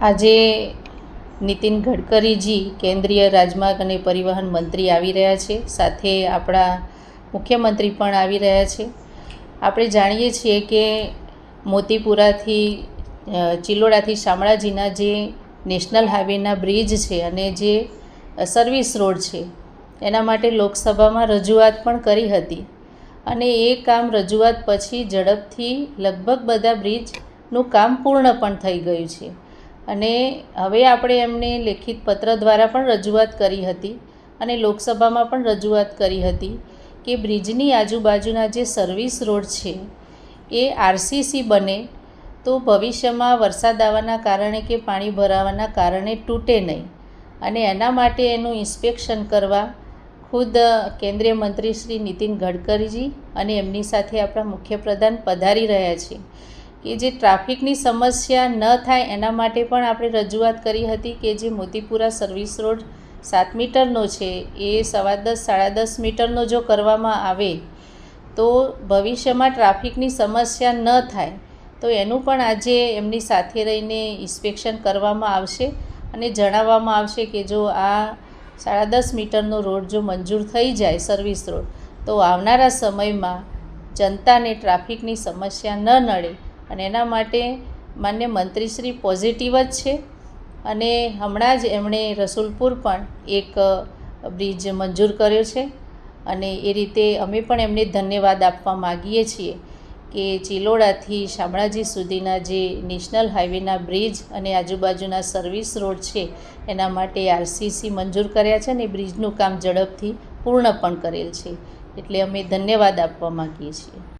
આજે નીતિન ગડકરીજી કેન્દ્રીય રાજમાર્ગ અને પરિવહન મંત્રી આવી રહ્યા છે. સાથે આપણા મુખ્યમંત્રી પણ આવી રહ્યા છે. આપણે જાણીએ છીએ કે મોતીપુરાથી ચિલોડાથી શામળાજીના જે નેશનલ હાઈવેના બ્રિજ છે અને જે સર્વિસ રોડ છે, એના માટે લોકસભામાં રજૂઆત પણ કરી હતી. અને એ કામ રજૂઆત પછી ઝડપથી લગભગ બધા બ્રિજનું કામ પૂર્ણ પણ થઈ ગયું છે. અને હવે આપણે એમને લેખિત પત્ર દ્વારા પણ રજૂઆત કરી હતી અને લોકસભામાં પણ રજૂઆત કરી હતી કે બ્રિજની આજુબાજુના જે સર્વિસ રોડ છે એ આરસીસી બને તો ભવિષ્યમાં વરસાદ આવવાના કારણે કે પાણી ભરાવાના કારણે તૂટે નહીં. અને એના માટે એનું ઇન્સ્પેક્શન કરવા ખુદ કેન્દ્રીય મંત્રી શ્રી નીતિન ગડકરીજી અને એમની સાથે આપણા મુખ્યપ્રધાન પધારી રહ્યા છે. કે જે ટ્રાફિકની સમસ્યા ન થાય એના માટે પણ આપણે રજૂઆત કરી હતી કે જે મોતીપુરા સર્વિસ રોડ સાત મીટરનો છે, એ સવા દસ, સાડા દસ મીટરનો જો કરવામાં આવે, તો ભવિષ્યમાં ટ્રાફિકની સમસ્યા ન થાય, તો એનું પણ આજે એમની સાથે રહીને ઇન્સ્પેક્શન કરવામાં આવશે અને જણાવવામાં આવશે કે જો આ સાડા દસ મીટરનો રોડ જો મંજૂર થઈ જાય સર્વિસ રોડ, તો આવનારા સમયમાં જનતાને ટ્રાફિકની સમસ્યા ન નડે. અને એના માટે માન્ય મંત્રીશ્રી પોઝિટિવ જ છે. અને હમણાં જ એમણે રસુલપુર પણ એક બ્રિજ મંજૂર કર્યો છે. અને એ રીતે અમે પણ એમને ધન્યવાદ આપવા માગીએ છીએ કે ચિલોડાથી શામળાજી સુધીના જે નેશનલ હાઈવેના બ્રિજ અને આજુબાજુના સર્વિસ રોડ છે, એના માટે આરસીસી મંજૂર કર્યા છે અને બ્રિજનું કામ ઝડપથી પૂર્ણ પણ કરેલ છે. એટલે અમે ધન્યવાદ આપવા માગીએ છીએ.